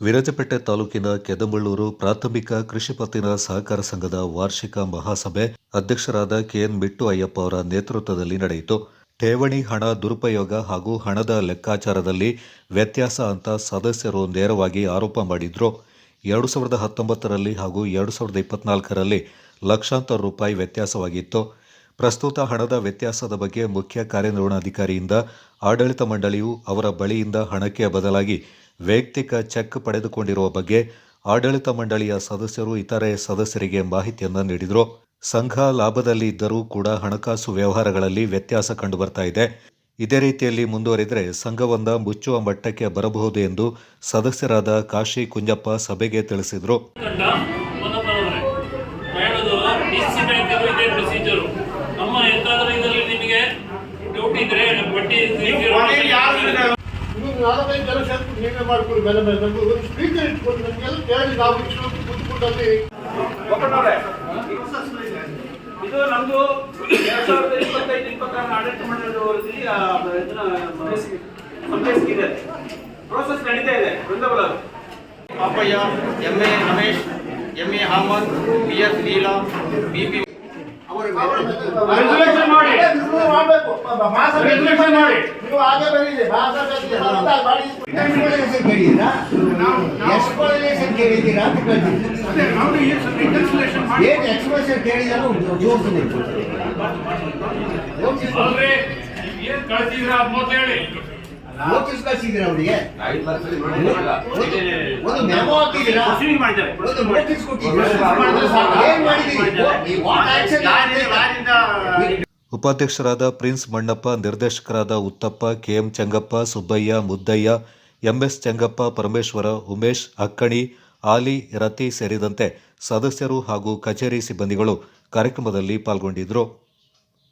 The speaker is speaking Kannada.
ವಿರಾಜಪೇಟೆ ತಾಲೂಕಿನ ಕೆದಮಳ್ಳೂರು ಪ್ರಾಥಮಿಕ ಕೃಷಿ ಪತ್ತಿನ ಸಹಕಾರ ಸಂಘದ ವಾರ್ಷಿಕ ಮಹಾಸಭೆ ಅಧ್ಯಕ್ಷರಾದ ಕೆಎನ್ ಬಿಟ್ಟು ಅಯ್ಯಪ್ಪ ಅವರ ನೇತೃತ್ವದಲ್ಲಿ ನಡೆಯಿತು. ಠೇವಣಿ ಹಣ ದುರುಪಯೋಗ ಹಾಗೂ ಹಣದ ಲೆಕ್ಕಾಚಾರದಲ್ಲಿ ವ್ಯತ್ಯಾಸ ಅಂತ ಸದಸ್ಯರು ನೇರವಾಗಿ ಆರೋಪ ಮಾಡಿದ್ರು. ಎರಡು ಸಾವಿರದ ಹತ್ತೊಂಬತ್ತರಲ್ಲಿ ಹಾಗೂ ಎರಡು ಸಾವಿರದ ಇಪ್ಪತ್ನಾಲ್ಕರಲ್ಲಿ ಲಕ್ಷಾಂತರ ರೂಪಾಯಿ ವ್ಯತ್ಯಾಸವಾಗಿತ್ತು. ಪ್ರಸ್ತುತ ಹಣದ ವ್ಯತ್ಯಾಸದ ಬಗ್ಗೆ ಮುಖ್ಯ ಕಾರ್ಯನಿರ್ವಹಣಾಧಿಕಾರಿಯಿಂದ ಆಡಳಿತ ಮಂಡಳಿಯು ಅವರ ಬಳಿಯಿಂದ ಹಣಕ್ಕೆ ಬದಲಾಗಿ ವೈಯಕ್ತಿಕ ಚೆಕ್ ಪಡೆದುಕೊಂಡಿರುವ ಬಗ್ಗೆ ಆಡಳಿತ ಮಂಡಳಿಯ ಸದಸ್ಯರು ಇತರೆ ಸದಸ್ಯರಿಗೆ ಮಾಹಿತಿಯನ್ನು ನೀಡಿದರು. ಸಂಘ ಲಾಭದಲ್ಲಿ ಇದ್ದರೂ ಕೂಡ ಹಣಕಾಸು ವ್ಯವಹಾರಗಳಲ್ಲಿ ವ್ಯತ್ಯಾಸ ಕಂಡುಬರ್ತಾ ಇದೆ. ಇದೇ ರೀತಿಯಲ್ಲಿ ಮುಂದುವರಿದರೆ ಸಂಘವೊಂದ ಮುಚ್ಚುವ ಮಟ್ಟಕ್ಕೆ ಬರಬಹುದು ಎಂದು ಸದಸ್ಯರಾದ ಕಾಶಿ ಕುಂಜಪ್ಪ ಸಭೆಗೆ ತಿಳಿಸಿದರು. ನಮ್ಮ ನೀವು ನಾಲ್ಕೈದು ಜನ ಸೇರ್ಕೊಂಡು ನೀವೇ ಮಾಡ್ಕೊಂಡು ಮೇಲೆ ಮೇಲೆ. ನಮ್ಗೆ ಒಂದು ಸ್ಪೀಕರ್ ಇಟ್ಕೊಂಡು ನಮಗೆಲ್ಲ ಕೇಳಿ ನಾವು ಇಷ್ಟು ಕೂತ್ಕೊಂಡಲ್ಲಿ. ಇದು ನಮ್ದು ಎರಡ್ ಸಾವಿರದ ಇಪ್ಪತ್ತೈದು ಇಪ್ಪತ್ತಾರು ಆಡಳಿತ ಮಂಡಳಿ ವರದಿ ಸಂಗ್ರಹಿಸಿದೆ ಪ್ರೋಸೆಸ್ ನಡೀತಾ ಇದೆ ವೃಂದಬಲ Papaiah M A Ramesh M A Ahmad B S Leela B P ಮಾಡಿ. ಮಾಡಿ. ನೀವು ಹಾಗೆ ಬರೀರಿ ಭಾಷೆ ಮಾಡಿ ಎಕ್ಸ್ಪ್ಲನೇಷನ್ ಕೇಳಿದ್ದೀರಾ ಅಂತ ಕೇಳ್ತೀನಿ ಏನ್ ಎಕ್ಸ್ಪ್ಲನೇಷನ್ ಕೇಳಿದಾರು ಜೋಡಿಸ್ತೀನಿ ಅಲ್ರಿ ಏನ್ ಕಳ್ಸಿದ್ರ ಅದ್ ಮೊದ್ಲು ಹೇಳಿ ನೋಟಿಸ್ ಕಳ್ಸಿದ್ದೀರಾ ಅವರಿಗೆ ಒಂದು ಮೆಮೋ ಹಾಕಿದ್ದೀರಾ ಪ್ರೊಸೀಡಿಂಗ್ ಮಾಡಿದ್ದಾರೆ ಒಂದು ನೋಟಿಸ್ ಕೊಟ್ಟಿದ್ದೀರಾ ಏನ್ ಮಾಡಿದ್ದೀರಿ ವಾಟ್ ಆಕ್ಷನ್ ಉಪಾಧ್ಯಕ್ಷರಾದ ಪ್ರಿನ್ಸ್ ಮಣ್ಣಪ್ಪ, ನಿರ್ದೇಶಕರಾದ Uthappa, K M Changappa, Subbaiah, Muddaiah, M S Changappa, Parameshwara, Umesh, Akkani, Ali, Rathi ಸೇರಿದಂತೆ ಸದಸ್ಯರು ಹಾಗೂ ಕಚೇರಿ ಸಿಬ್ಬಂದಿಗಳು ಕಾರ್ಯಕ್ರಮದಲ್ಲಿ ಪಾಲ್ಗೊಂಡಿದ್ದರು.